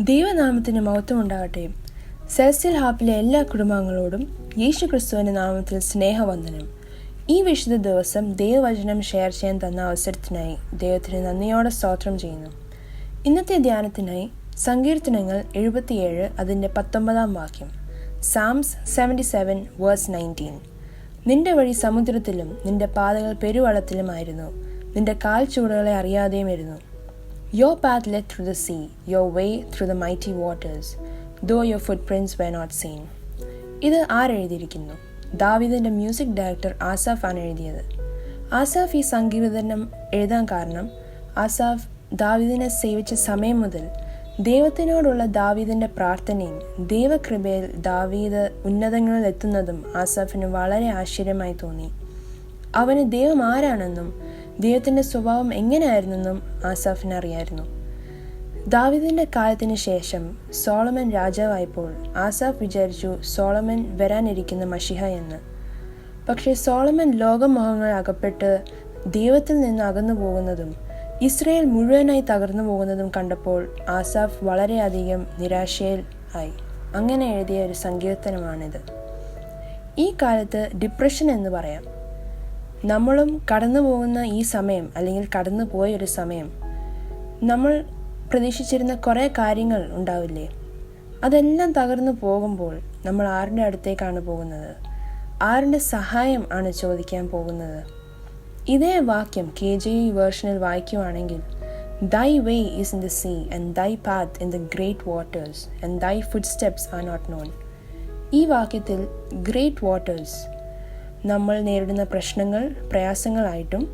ദൈവനാമത്തിന് മഹത്വം ഉണ്ടാകട്ടെ സെൽസ്യൽ ഹാപ്പിലെ എല്ലാ കുടുംബാംഗങ്ങളോടും യേശു ക്രിസ്തുവിന്റെ നാമത്തിൽ സ്നേഹവന്ദനം. ഈ വിശുദ്ധ ദിവസം ദൈവവചനം ഷെയർ ചെയ്യാൻ തന്ന അവസരത്തിനായി ദൈവത്തിന് നന്ദിയോടെ സ്തോത്രം ചെയ്യുന്നു. ഇന്നത്തെ ധ്യാനത്തിനായി സങ്കീർത്തനങ്ങൾ എഴുപത്തിയേഴ് അതിന്റെ പത്തൊമ്പതാം വാക്യം. Psalms seventy seven verse nineteen. നിന്റെ വഴി സമുദ്രത്തിലും നിന്റെ പാതകൾ പെരുവളത്തിലുമായിരുന്നു. നിന്റെ കാൽ ചൂടുകളെ അറിയാതെയും ഇരുന്നു Your path led through the sea, your way through the mighty waters, though your footprints were not seen. ഇത് ആരെഴുതിയിരിക്കുന്നു ദാവിദിന്റെ മ്യൂസിക് ഡയറക്ടർ ആസാഫ് ആണ് എഴുതിയത്. ആസാഫ് ഈ സംഗീതനം എഴുതാൻ കാരണം ആസാഫ് ദാവിദിനെ സേവിച്ച സമയം മുതൽ ദൈവത്തിനോടുള്ള ദാവീദിന്റെ പ്രാർത്ഥനയും ദൈവകൃപയിൽ ദാവീദ് ഉന്നതങ്ങളിൽ എത്തുന്നതും ആസാഫിന് വളരെ ആശ്ചര്യമായി തോന്നി. അവന് ദൈവം ആരാണെന്നും ദൈവത്തിന്റെ സ്വഭാവം എങ്ങനെയായിരുന്നെന്നും ആസാഫിന് അറിയായിരുന്നു. ദാവിദിന്റെ കാലത്തിന് ശേഷം സോളമൻ രാജാവായപ്പോൾ ആസാഫ് വിചാരിച്ചു സോളമൻ വരാനിരിക്കുന്ന മഷിഹ എന്ന്. പക്ഷേ സോളമൻ ലോകമോഹങ്ങൾ അകപ്പെട്ട് ദൈവത്തിൽ നിന്ന് അകന്നു പോകുന്നതും ഇസ്രയേൽ മുഴുവനായി തകർന്നു പോകുന്നതും കണ്ടപ്പോൾ ആസാഫ് വളരെയധികം നിരാശയിൽ ആയി. അങ്ങനെ എഴുതിയ ഒരു സങ്കീർത്തനമാണിത്. ഈ കാലത്ത് ഡിപ്രഷൻ എന്ന് പറയാം. നമ്മളും കടന്നു പോകുന്ന ഈ സമയം അല്ലെങ്കിൽ കടന്നു പോയ ഒരു സമയം നമ്മൾ പ്രതീക്ഷിച്ചിരുന്ന കുറേ കാര്യങ്ങൾ ഉണ്ടാവില്ലേ? അതെല്ലാം തകർന്നു പോകുമ്പോൾ നമ്മൾ ആരുടെ അടുത്തേക്കാണ് പോകുന്നത്? ആരുടെ സഹായം ആണ് ചോദിക്കാൻ പോകുന്നത്? ഇതേ വാക്യം കെ ജെ യു വേർഷനിൽ വായിക്കുവാണെങ്കിൽ thy way is in the sea and thy path in the great waters and thy footsteps are not known ഈ വാക്യത്തിൽ ഗ്രേറ്റ് വാട്ടേഴ്സ് നമ്മൾ നേരിടുന്ന പ്രശ്നങ്ങൾ പ്രയാസങ്ങളായിട്ടും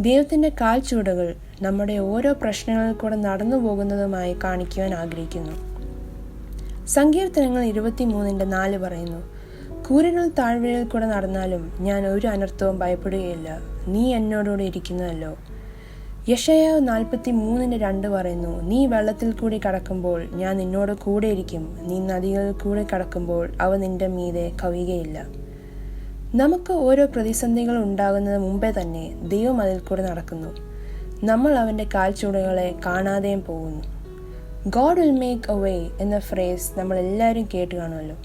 ദൈവത്തിന്റെ കാൽച്ചുവടുകൾ നമ്മുടെ ഓരോ പ്രശ്നങ്ങളിൽ കൂടെ നടന്നു പോകുന്നതുമായി കാണിക്കുവാൻ ആഗ്രഹിക്കുന്നു. സങ്കീർത്തനങ്ങൾ ഇരുപത്തി മൂന്നിന്റെ നാല് പറയുന്നു കൂരകൾ താഴ്വരയിൽ കൂടെ നടന്നാലും ഞാൻ ഒരു അനർത്ഥവും ഭയപ്പെടുകയില്ല. നീ എന്നോടുകൂടെ ഇരിക്കുന്നതല്ലോ. യഷയാവ് നാൽപ്പത്തി മൂന്നിന്റെ രണ്ട് പറയുന്നു നീ വെള്ളത്തിൽ കൂടി കടക്കുമ്പോൾ ഞാൻ നിന്നോട് കൂടെ ഇരിക്കും. നീ നദികളിൽ കൂടെ കടക്കുമ്പോൾ അവ നിന്റെ മീതെ കവിയുകയില്ല. നമുക്ക് ഓരോ പ്രതിസന്ധികൾ ഉണ്ടാകുന്നത് മുമ്പേ തന്നെ ദൈവം അതിൽ കൂടെ നടക്കുന്നു. നമ്മൾ അവന്റെ കാൽച്ചുവടുകളെ കാണാതെയും പോകുന്നു. God will make a way എന്ന ഫ്രേസ് നമ്മൾ എല്ലാവരും കേട്ട് കാണുമല്ലോ.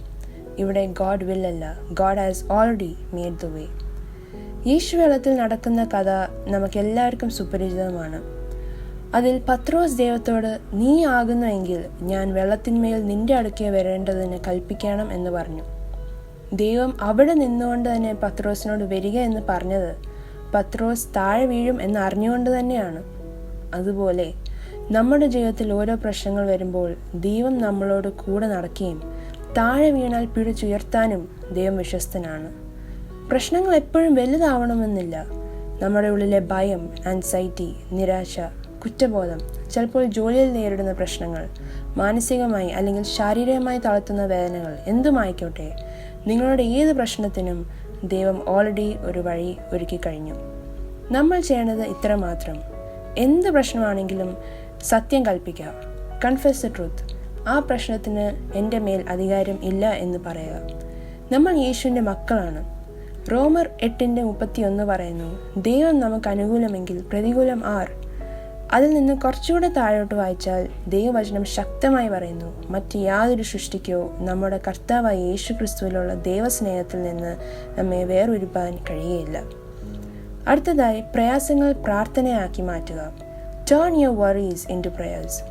ഇവിടെ ഗോഡ് വിൽ അല്ല God has already made the way യേശു വെള്ളത്തിൽ നടക്കുന്ന കഥ നമുക്ക് എല്ലാവർക്കും സുപരിചിതമാണ്. അതിൽ പത്രോസ് ദൈവത്തോട് നീ ആകുന്നുവെങ്കിൽ ഞാൻ വെള്ളത്തിന്മേൽ നിന്റെ അടുക്കെ വരേണ്ടതിന് കൽപ്പിക്കണം എന്ന് പറഞ്ഞു. ദൈവം അവിടെ നിന്നുകൊണ്ട് തന്നെ പത്രോസിനോട് വരിക എന്ന് പറഞ്ഞത് പത്രോസ് താഴെ വീഴും എന്ന് അറിഞ്ഞുകൊണ്ട് തന്നെയാണ്. അതുപോലെ നമ്മുടെ ജീവിതത്തിൽ ഓരോ പ്രശ്നങ്ങൾ വരുമ്പോൾ ദൈവം നമ്മളോട് കൂടെ നടക്കുകയും താഴെ വീണാൽ പിടിച്ചുയർത്താനും ദൈവം വിശ്വസ്തനാണ്. പ്രശ്നങ്ങൾ എപ്പോഴും വലുതാവണമെന്നില്ല. നമ്മുടെ ഉള്ളിലെ ഭയം ആൻസൈറ്റി നിരാശ കുറ്റബോധം ചിലപ്പോൾ ജോലിയിൽ നേരിടുന്ന പ്രശ്നങ്ങൾ മാനസികമായി അല്ലെങ്കിൽ ശാരീരികമായി തളർത്തുന്ന വേദനകൾ എന്തുമായിക്കോട്ടെ നിങ്ങളുടെ ഏത് പ്രശ്നത്തിനും ദൈവം ഓൾറെഡി ഒരു വഴി ഒരുക്കി കഴിഞ്ഞു. നമ്മൾ ചെയ്യേണ്ടത് ഇത്ര മാത്രം. എന്ത് പ്രശ്നമാണെങ്കിലും സത്യം കൽപ്പിക്കുക. കൺഫെസ് ദ ട്രൂത്ത് ആ പ്രശ്നത്തിന് എന്റെ മേൽ അധികാരം ഇല്ല എന്ന് പറയുക. നമ്മൾ യേശുവിന്റെ മക്കളാണ്. റോമർ എട്ടിന്റെ മുപ്പത്തിയൊന്ന് പറയുന്നു ദൈവം നമുക്ക് അനുകൂലമെങ്കിൽ പ്രതികൂലം ആർ? അതിൽ നിന്ന് കുറച്ചുകൂടെ താഴോട്ട് വായിച്ചാൽ ദൈവവചനം ശക്തമായി പറയുന്നു മറ്റ് യാതൊരു സൃഷ്ടിക്കോ നമ്മുടെ കർത്താവായ യേശു ക്രിസ്തുവിലുള്ള ദൈവസ്നേഹത്തിൽ നിന്ന് നമ്മെ വേറൊരുപ്പാൻ കഴിയുകയില്ല. അടുത്തതായി പ്രയാസങ്ങൾ പ്രാർത്ഥനയാക്കി മാറ്റുക. Turn your worries into prayers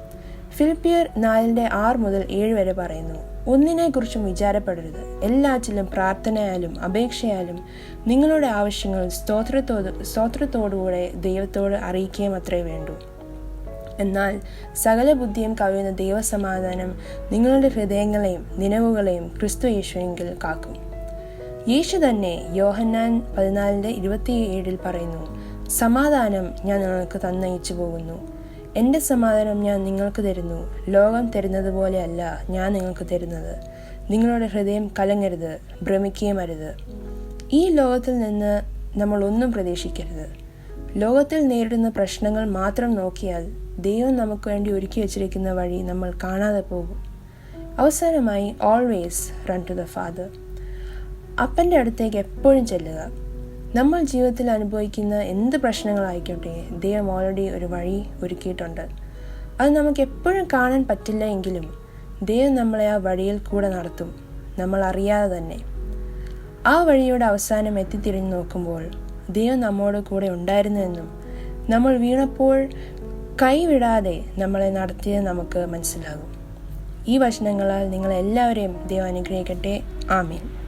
ഫിലിപ്പിയർ നാലിന്റെ ആറ് മുതൽ ഏഴ് വരെ പറയുന്നു ഒന്നിനെക്കുറിച്ചും വിചാരപ്പെടരുത്. എല്ലാറ്റിലും പ്രാർത്ഥനയാലും അപേക്ഷയാലും നിങ്ങളുടെ ആവശ്യങ്ങൾ സ്തോത്രത്തോട് സ്തോത്രത്തോടുകൂടെ ദൈവത്തോട് അറിയിക്കുകയും അത്രേ വേണ്ടൂ. എന്നാൽ സകല ബുദ്ധിയും കവിയുന്ന ദൈവസമാധാനം നിങ്ങളുടെ ഹൃദയങ്ങളെയും നിലവുകളെയും ക്രിസ്തു യേശുവെങ്കിൽ കാക്കും. യേശു തന്നെ യോഹന്നാൻ പതിനാലിന്റെ ഇരുപത്തിയേഴിൽ പറയുന്നു സമാധാനം ഞാൻ നിങ്ങൾക്ക് തന്നയിച്ചു പോകുന്നു. എന്റെ സമാധാനം ഞാൻ നിങ്ങൾക്ക് തരുന്നു. ലോകം തരുന്നത് പോലെയല്ല ഞാൻ നിങ്ങൾക്ക് തരുന്നത്. നിങ്ങളുടെ ഹൃദയം കലങ്ങരുത് ഭ്രമിക്കുകയും അരുത്. ഈ ലോകത്തിൽ നിന്ന് നമ്മൾ ഒന്നും പ്രതീക്ഷിക്കരുത്. ലോകത്തിൽ നേരിടുന്ന പ്രശ്നങ്ങൾ മാത്രം നോക്കിയാൽ ദൈവം നമുക്ക് വേണ്ടി ഒരുക്കി വച്ചിരിക്കുന്ന വഴി നമ്മൾ കാണാതെ പോകും. അവസാനമായി always run to the father അപ്പന്റെ അടുത്തേക്ക് എപ്പോഴും ചെല്ലുക. നമ്മൾ ജീവിതത്തിൽ അനുഭവിക്കുന്ന എന്ത് പ്രശ്നങ്ങളായിക്കോട്ടെ ദൈവം ഓൾറെഡി ഒരു വഴി ഒരുക്കിയിട്ടുണ്ട്. അത് നമുക്ക് എപ്പോഴും കാണാൻ പറ്റില്ല എങ്കിലും ദൈവം നമ്മളെ ആ വഴിയിൽ കൂടെ നടത്തും. നമ്മൾ അറിയാതെ തന്നെ. ആ വഴിയുടെ അവസാനം എത്തിത്തിരിഞ്ഞു നോക്കുമ്പോൾ ദൈവം നമ്മോട് കൂടെ ഉണ്ടായിരുന്നുവെന്നും നമ്മൾ വീണപ്പോൾ കൈവിടാതെ നമ്മളെ നടത്തിയത് നമുക്ക് മനസ്സിലാകും. ഈ വചനങ്ങളാൽ നിങ്ങളെല്ലാവരെയും ദൈവം അനുഗ്രഹിക്കട്ടെ. ആമീൻ.